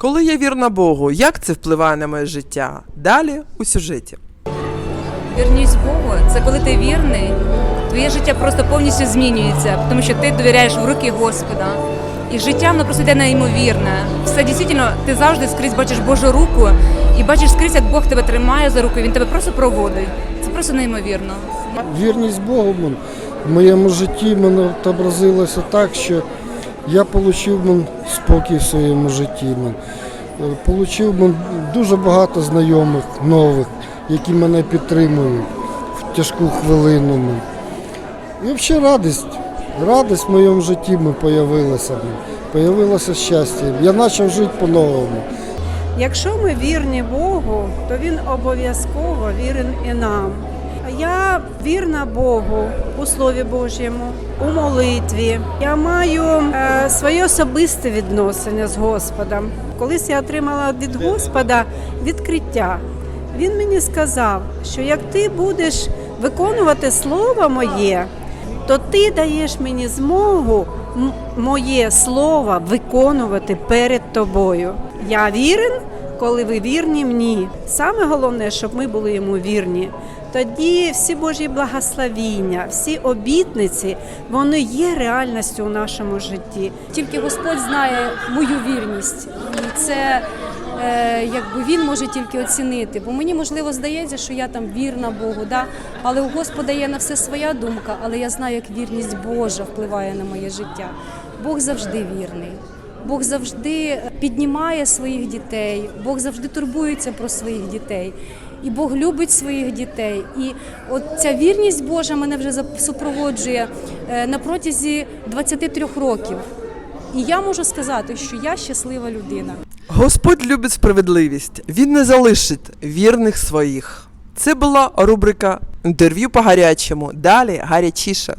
Коли я вірна Богу, як це впливає на моє життя? Далі у сюжеті. Вірність Богу це коли ти вірний, твоє життя просто повністю змінюється, тому що ти довіряєш в руки Господа. І життя воно просто йде неймовірне. Все дійсно, ти завжди скрізь бачиш Божу руку і бачиш скрізь, як Бог тебе тримає за руку, він тебе просто проводить. Це просто неймовірно. Вірність Богу в моєму житті мене відобразилося так, що я отримав спокій в своєму житті. Е, Получив дуже багато знайомих нових, які мене підтримують в тяжку хвилину. І взагалі радість. Радість в моєму житті появилася. Мен. Появилося щастя. Я почав жити по-новому. Якщо ми вірні Богу, то Він обов'язково вірен і нам. Я вірна Богу у Слові Божому, у молитві. Я маю е, своє особисте відношення з Господом. Колись я отримала від Господа відкриття. Він мені сказав, що як ти будеш виконувати слово моє, то ти даєш мені змогу моє слово виконувати перед тобою. Я вірен, коли ви вірні мені. Саме головне, щоб ми були йому вірні. Тоді всі Божі благословіння, всі обітниці, вони є реальністю у нашому житті. Тільки Господь знає мою вірність, і це е, якби він може тільки оцінити. Бо мені можливо здається, що я там вірна Богу, да? але у Господа є на все своя думка, але я знаю, як вірність Божа впливає на моє життя. Бог завжди вірний. Бог завжди піднімає своїх дітей, Бог завжди турбується про своїх дітей. І Бог любить своїх дітей. І от ця вірність Божа мене вже супроводжує е, на протязі 23 років. І я можу сказати, що я щаслива людина. Господь любить справедливість. Він не залишить вірних своїх. Це була рубрика інтерв'ю по гарячому. Далі гарячіше.